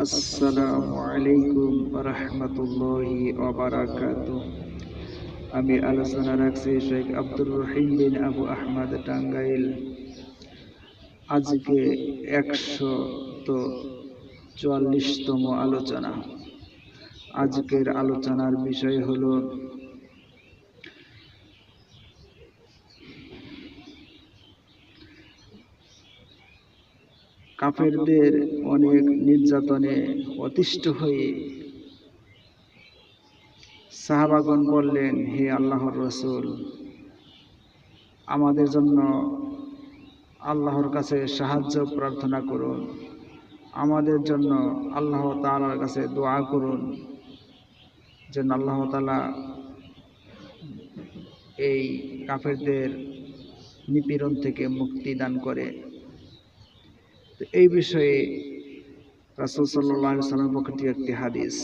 আসসালামু আলাইকুম রহমতুল্লাহি আমি আলোচনা রাখছি শেখ আব্দুর রহিম বিন আবু আহমদ টাঙ্গাইল। আজকে একশো তো চুয়াল্লিশতম আলোচনা। আজকের আলোচনার বিষয় হলো কাফেরদের অনেক নির্যাতনে অতিষ্ঠ হয়ে সাহাবাগন বললেন, হে আল্লাহর রসুল, আমাদের জন্য আল্লাহর কাছে সাহায্য, প্রার্থনা করুন। আমাদের জন্য আল্লাহ তালার কাছে দোয়া করুন, যেন আল্লাহ তালা এই কাফেরদের নিপীড়ন থেকে মুক্তি দান করে। তো এই বিষয়ে রাসুল সাল্লাহ সাল্লাম পক্ষ থেকে একটি হাদিস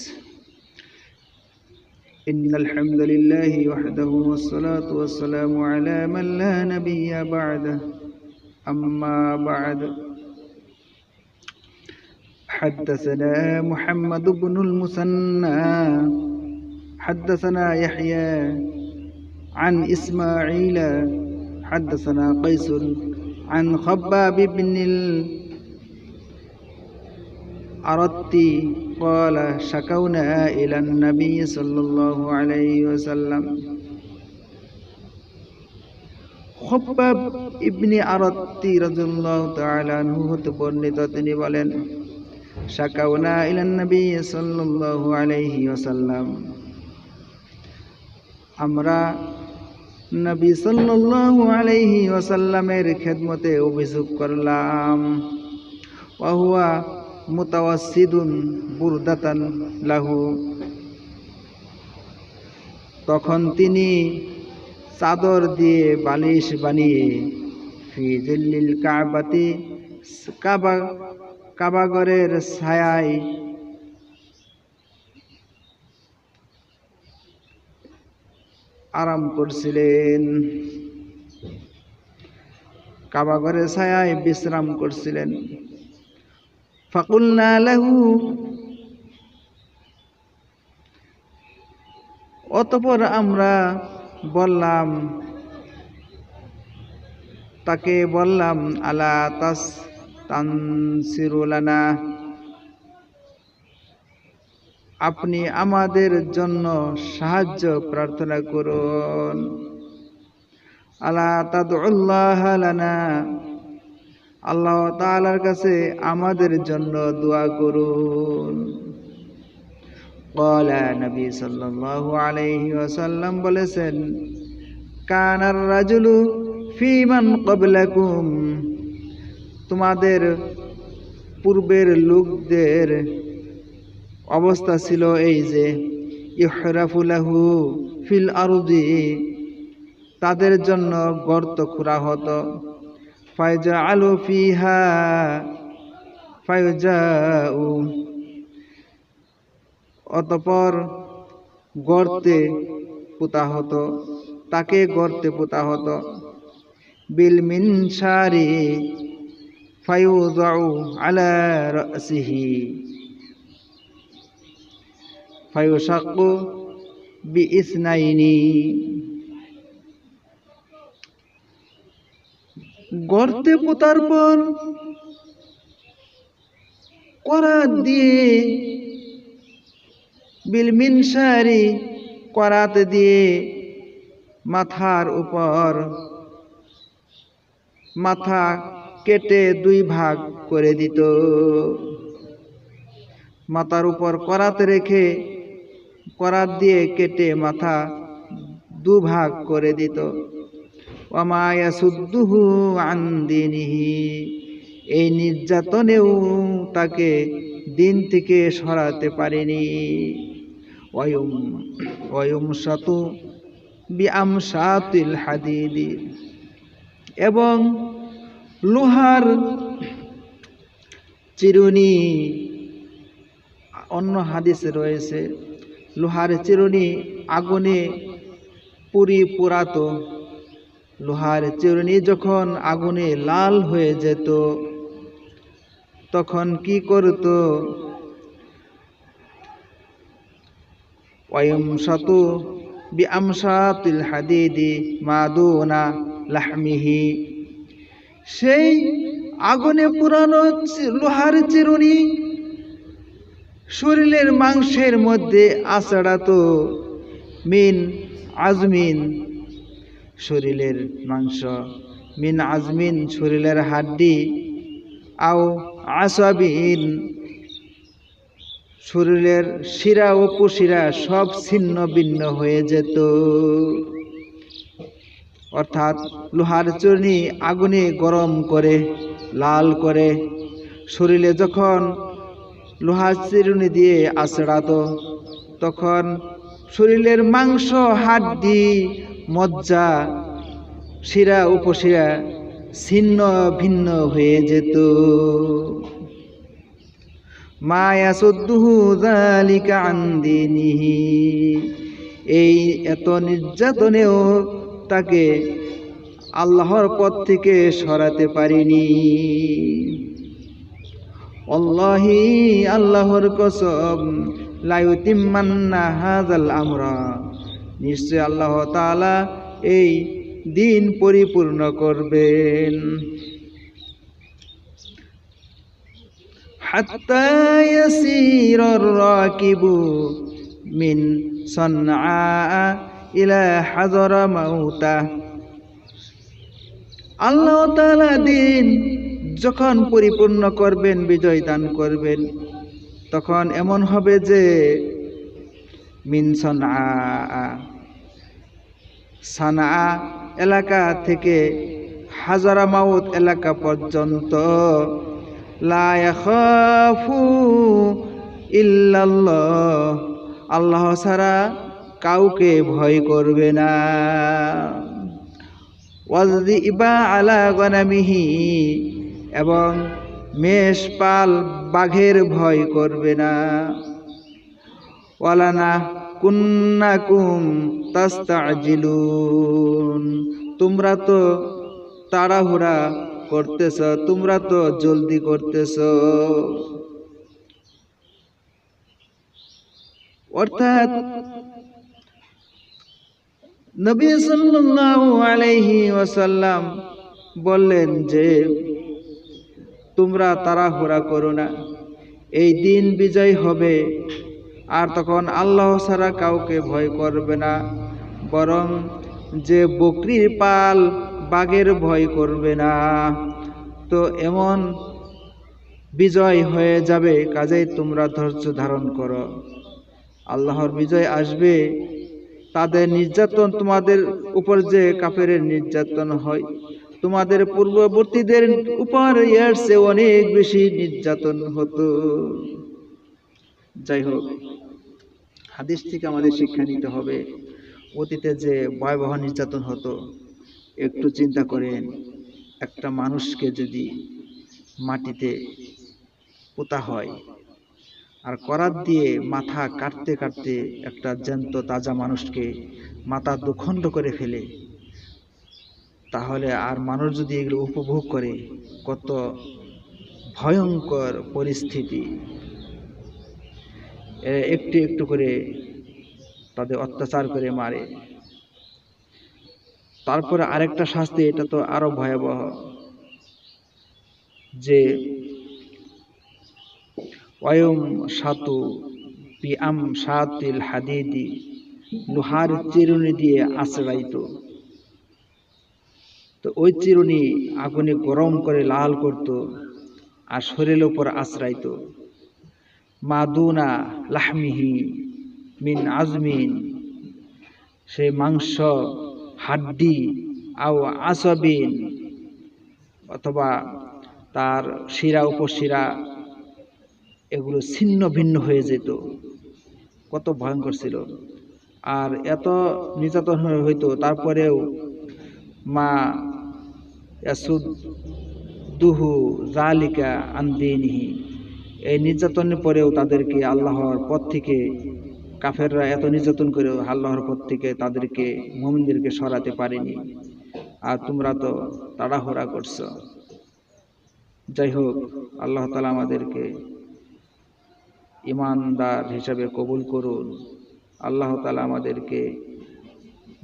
إن الحمد لله وحده والصلاة والسلام على من لا نبي بعده أما بعد حدثنا محمد بن المثنى حدثنا يحيى عن إسماعيل حدثنا قيس عن خباب بن الأرتي قال شكونا إلى النبي صلى الله عليه وسلم খব্বাব ইবনি আরত্তি রাদিয়াল্লাহু তাআলা আনহু হতে বর্ণিত তিনি বলেন শাকাউনা ইলান নবী সাল্লাল্লাহু আলাইহি ওয়াসাল্লাম আমরা নবী সাল্লাল্লাহু আলাইহি ওয়াসাল্লামের খেদমতে অভিযোগ করলাম ওয়া মুতাওয়াসসিদুন বুরদাতান লাহু। তখন তিনি চাদর দিয়ে বালিশ বানিয়ে ফি দিল্লিল কাবাতি কাবা, কাবাগরের ছায়ায় আরাম করছিলেন। কাবাগরের ছায়ায় বিশ্রাম করছিলেন। ফাকুলনা অতপর আমরা বললাম, তাকে বললাম, আলা তাস তানসিরুলানা আপনি আমাদের জন্য সাহায্য প্রার্থনা করুন। আলা তাদুল্লাহ লানা আল্লাহ তাআলার কাছে আমাদের জন্য দোয়া করুন। নবী সাল্লাল্লাহু আলাইহি ওয়াসাল্লাম বলেছেন কানার রাজুলু ফিমান ক্বাবলাকুম। তোমাদের পূর্বের লোকদের অবস্থা ছিল এই যে ইহরাফুলাহু ফিল আরুদি। তাদের জন্য গর্ত খুঁড়া হতো। ফায়জা আলু ফিহা, ফায়জাউ। অতপর গর্তে পোতা হতো, তাকে গর্তে পোতা হতো। বিল মিনসারি ফায়ুদাউ আলা রাসিহি। ফায়ুশাক্কু বিইসনাইনি। গর্তে পোতার পর করাত দিয়ে বিলমিনসারি করাত দিয়ে মাথার উপর মাথা কেটে দুই ভাগ করে দিত। মাথার উপর করাত রেখে করাত দিয়ে কেটে মাথা দু ভাগ করে দিত। ওমায়া সুদ্দুহু আন্দিনিহি এই নির্যাতনেও তাকে দিন থেকে সরাতে পারেনি। ওয়ুম ওয়ুম সাতু বিআম সাতিল হাদিদি। এবং লোহার চিরুনি, অন্য হাদিসে রয়েছে, লোহার চিরুনি আগুনে পুরি পোড়াতো লোহার চিরুনি যখন আগুনে লাল হয়ে যেত, তখন কি করত? ওয়ুমসাতু বিআমসাতিল হাদিদি মাদুনা লাহমিহি। সেই আগুনে পুরানো লোহার চিরুনি শরীরের মাংসের মধ্যে আছড়াতো। মিন আজমিন শরীরের মাংস। মিন আজমিন, শরীরের হাড্ডি। আও আসাবিন, শরীরের শিরা ও পুশিরা সব ছিন্ন ভিন্ন হয়ে যেত। অর্থাৎ লোহার চূর্ণি আগুনে গরম করে, লাল করে। শরীরে যখন লোহার চিরুনি দিয়ে আছড়াতো, তখন শরীরের মাংস, হাড্ডি মজ্জা, শিরা উপশিরা ছিন্ন ভিন্ন হয়ে যেত। মায়া সদ্দুহু জালিকা আন্দিনিহি, এই এত নির্যাতনেও তাকে আল্লাহর পথ থেকে সরাতে পারিনি। অল্লাহি আল্লাহর কসম লায়ুতিম্মান্না হাজাল আমরা। নিশ্চয় আল্লাহ তাআলা এই দিন পরিপূর্ণ করবেন حتى يسير الراكب من صنعاء إلى حضر موته আল্লাহ তাআলা দিন যখন পরিপূর্ণ করবেন বিজয় দান করবেন তখন এমন হবে যে মিন সনআ। সানা এলাকা থেকে হাজারা মাউত এলাকা পর্যন্ত। লা ইয়াখাফু ইল্লাল্লাহ। আল্লাহ ছাড়া কাউকে ভয় করবে না। ওয়াজিবা আলা গনামিহি। এবং মেষ পাল বাঘের ভয় করবে না। ওয়ালানা কুন্নাকুম তাস্তাজিলুন। তোমরা তো তাড়াহুড়া করতেছ, তোমরা তো জলদি করতেছ। অর্থাৎ নবী সাল্লাল্লাহু আলাইহি ওয়াসাল্লাম বললেন যে, তোমরা তাড়াহুড়া করো না। এই দিন বিজয় হবে। আর তখন আল্লাহ ছাড়া কাউকে ভয় করবে না, বরং যে বকরির পাল বাঘের ভয় করবে না। তো এমন বিজয় হয়ে যাবে, কাজেই তোমরা ধৈর্য ধারণ করো। আল্লাহর বিজয় আসবে, তাদের নির্যাতন তোমাদের উপর যে কাফেরের নির্যাতন হয়, তোমাদের পূর্ববর্তীদের উপর এর চেয়ে অনেক বেশি নির্যাতন হতো। যাই হোক, হাদিস থেকে আমাদের শিক্ষা নিতে হবে। অতীতে যে ভয়াবহ নির্যাতন হতো, একটু চিন্তা করেন, একটা মানুষকে যদি মাটিতে পোতা হয়, আর করাত দিয়ে মাথা কাটতে কাটতে একটা জ্যান্ত তাজা মানুষকে মাথা দুখণ্ড করে ফেলে, তাহলে আর মানুষ যদি এগুলো উপভোগ করে, কত ভয়ঙ্কর পরিস্থিতি। একটু একটু করে তাদের অত্যাচার করে মারে। তারপরে আরেকটা শাস্তি, এটা তো আরও ভয়াবহ, যে অয়ম সাতু পিয়াম সাতিল হাদিদি, লোহার চিরুনি দিয়ে আশ্রাইত তো ওই চিরুনি আগুনে গরম করে লাল করত আর শরীরের উপর আশ্রাইত মাদুনা লাহমিহি মিন আজমিন। সেই মাংস, হাড্ডি আও আসবিন অথবা তার শিরা, উপশিরা, এগুলো ছিন্ন ভিন্ন হয়ে যেত। কত ভয়ঙ্কর ছিল। আর এত নির্যাতন হইতো, তারপরেও মা দুহু জালিকা আন্দিনিহি এই নির্যাতনের পরেও তাদেরকে আল্লাহর পথ থেকে, কাফেররা এত নির্যাতন করেও আল্লাহর পথ থেকে তাদেরকে, মোমিনদেরকে সরাতে পারেনি। আর তোমরা তো তাড়াহুড়া করছ। যাই হোক, আল্লাহ তালা আমাদেরকে ইমানদার হিসাবে কবুল করুন। আল্লাহ তালা আমাদেরকে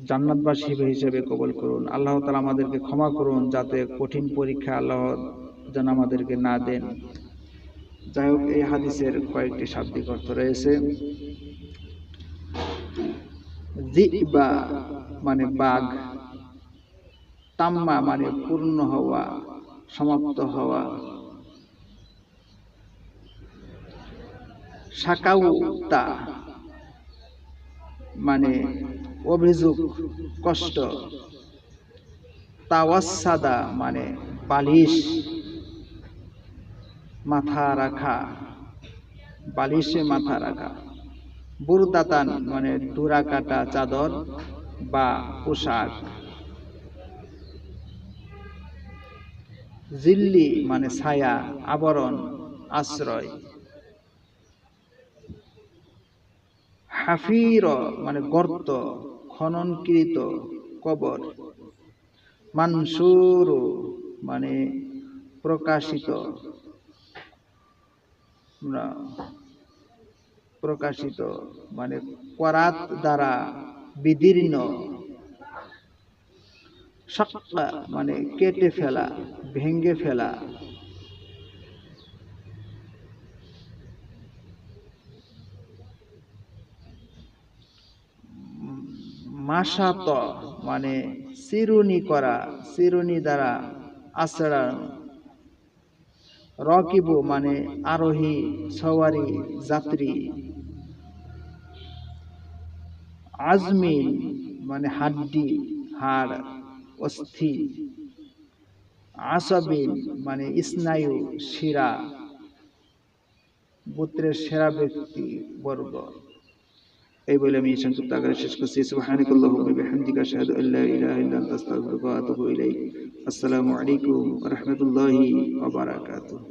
জান্নাতবাসী হিসেবে কবল করুন। আল্লাহ তালা আমাদেরকে ক্ষমা করুন যাতে কঠিন পরীক্ষা আল্লাহ যেন আমাদেরকে না দেন। যাই হোক এই হাদিসের কয়েকটি শাব্দিক অর্থ রয়েছে। মানে বাঘ, তাম্মা মানে পূর্ণ হওয়া, সমাপ্ত হওয়া। সাকাউতা মানে অভিযোগ, কষ্ট। তাওয়াসাদা মানে বালিশ মাথা রাখা, বালিশে মাথা রাখা। বুরদাতান মানে ডুরা কাটা চাদর বা পোশাক। জিল্লি মানে ছায়া, আবরণ, আশ্রয়। হাফির মানে গর্ত, খননকৃত কবর। মানসুর মানে প্রকাশিত। প্রকাশিত মানে করাত দ্বারা বিদীর্ণ সাক্কা মানে কেটে ফেলা ভেঙ্গে ফেলা। মাসাত মানে চিরুনি করা, চিরুনি দ্বারা আচরণ রকিবু মানে আরোহী, সওয়ারি, যাত্রী। আজমিন মানে হাড্ডি, হাড়, অস্থি। আসবিন মানে স্নায়ু, শিরা, গোত্রের সেরা ব্যক্তি, বর্গ। এই বলে আমি সংক্ষিপ্ত আকারে শেষ করছি সুবহানাকাল্লাহুম্মা ওয়া বিহামদিকা আশহাদু আল্লা ইলাহা ইল্লা আনতা আস্তাগফিরুকা ওয়া আতুবু ইলাইক আসসালামু আলাইকুম ওয়া রাহমাতুল্লাহি ওয়া বারাকাতুহু